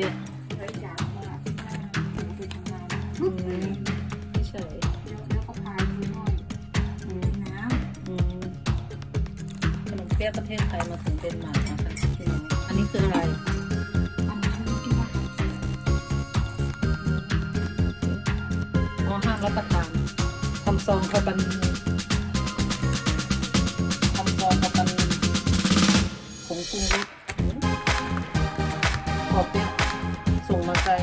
ปี้ยเคยจากมาไปทำงานอืมเฉยแล้วก็พายมือน้อยน้ำอืมขนมเปี๊ยะประเทศไทยมาถึงเดนมาร์กนะคะพี่น้องอันนี้คืออะไรอ๋อห้ามรับประทานทำซองเขาบันทำซองเขาบันผงปรุงรสขอบเปี๊ยะ ส่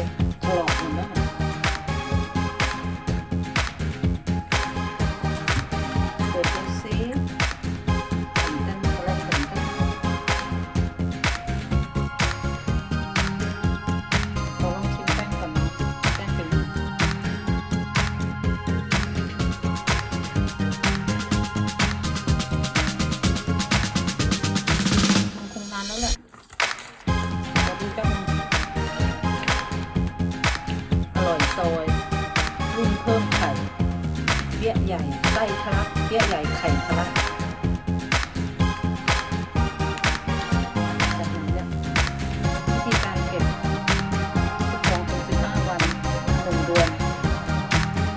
ญ่ไส้ทะลักเปี้ยใหญ่ไข่ทะลักแบบนี้เนี่ยวิธีการเก็บทุของถึงสิบห้าวันหนึ่งเดือน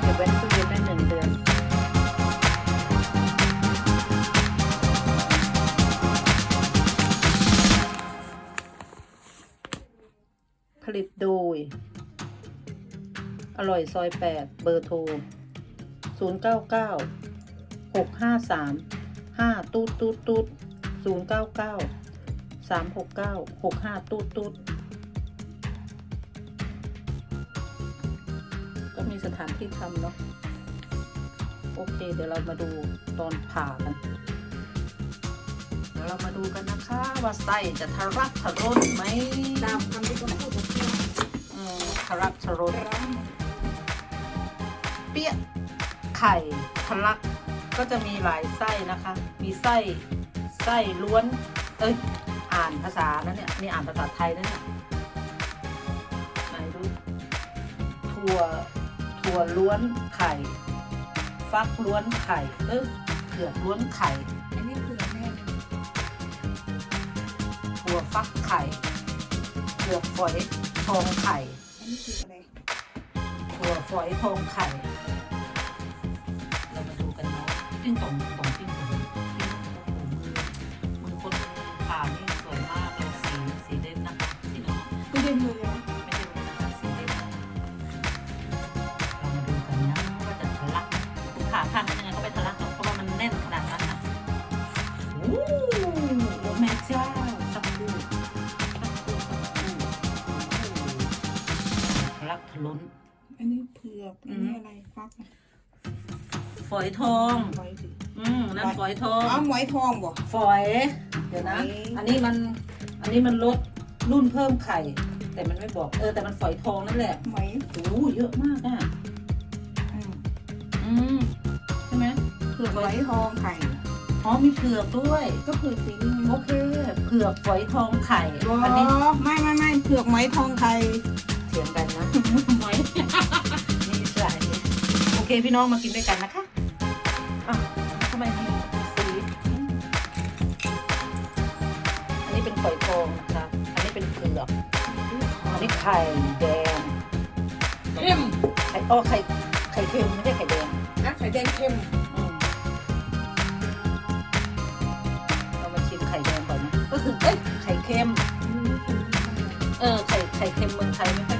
เก็บไว้ในตู้เย็นได้หนึ่งเดือนผลิตโดย อร่อยซอย 8 เบอร์โทร 099 653 5ตูดตูดตูด099 369 65ตูดตูดก็มีสถานที่ทำเนาะโอเค เดี๋ยวเรามาดูตอนผ่ากันเดี๋ยวเรามาดูกันนะคะ ว่าไส้จะทะลักทะล้นไหมตามคำที่เขาพูดกับเพื่อนอืมทะลักทะล้นร้านเปี้ย ไข่ทะลักก็จะมีหลายไส้นะคะ มีไส้ไส้ล้วน เอ้ย อ่านภาษานะเนี่ยนี่อ่านภาษาไทยนะเนี่ยไหนดูถั่วถั่วล้วนไข่ ฟักล้วนไข่ เอ้ยเผือกล้วนไข่ อันนี้คือแม่เลยถั่วฟักไข่เผือกฝอยทองไข่ อันนี้คืออะไร ถั่วฝอยทองไข่ เนาะปิ้งตรงตรงปิ้งตรงปิ้งโอ้โหมือมือคนผ่านี่สวยมากเลยสีสีเด่นนะคะพี่น้องไม่ได้เลยนะไม่ใช่มือนะคะสีเด่นเรามาดูกันนะว่าจะทะลักผ่าข้างนึงยังไงก็ไม่ทะลักหรอกเพราะว่ามันแน่นขนาดนั้นนะโอ้โหแม่เจ้าสักครู่สักครู่สักครู่โอ้โหทะลักทะล้นอันนี้เผือกอันนี้อะไรฟักฝอยทอง ฝอยสิ อืมนั่นฝอยทองอ๋อหมอยทองบ่ฝอย เดี๋ยวนะฝอยอันนี้มัน อันนี้มันลดรุ่นเพิ่มไข่ แต่มันไม่บอก เออ แต่มันฝอยทองนั่นแหละหมอยโอ้โหเยอะมากอะ อืมอืมใช่ไหมเผือกหมอยทองไข่ อ๋อมีเผือกด้วย ก็เผือกสีนี้โอเค เผือกฝอยทองไข่อ๋ออันนี้ไม่ไม่ไม่เผือกหมอยทองไข่ เถียงกันนะ หมอยนี่ใส่โอเคพี่น้องมากินด้วยกันนะคะอะ ฝอยทองนะคะ อันนี้เป็นเผือก อันนี้ไข่แดงเข้มไข่อ้อไข่ไข่เค็มไม่ใช่ไข่แดงนะไข่แดงเข้มอืมเรามาชิมไข่แดงก่อนนะ ก็คือเอ้ยไข่เค็ม เออไข่ไข่เค็มเมืองไทยไม่ค่อย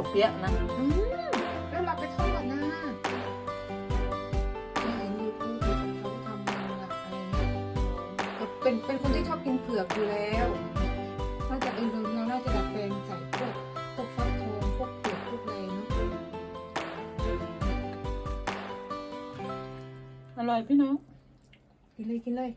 อบเปี๊ยะนะอืมแล้วเราไปทอดนะนี่เห็นยูทูบเขาทำมาละอะไรเงี้ยเป็นเป็นคนที่ชอบกินเผือกอยู่แล้วน่าจะเออเราเราน่าจะดัดแปลงใส่พวกพวกฟักทองพวกเผือกพวกอะไรเนาะอร่อยพี่น้องกินเลยกินเลย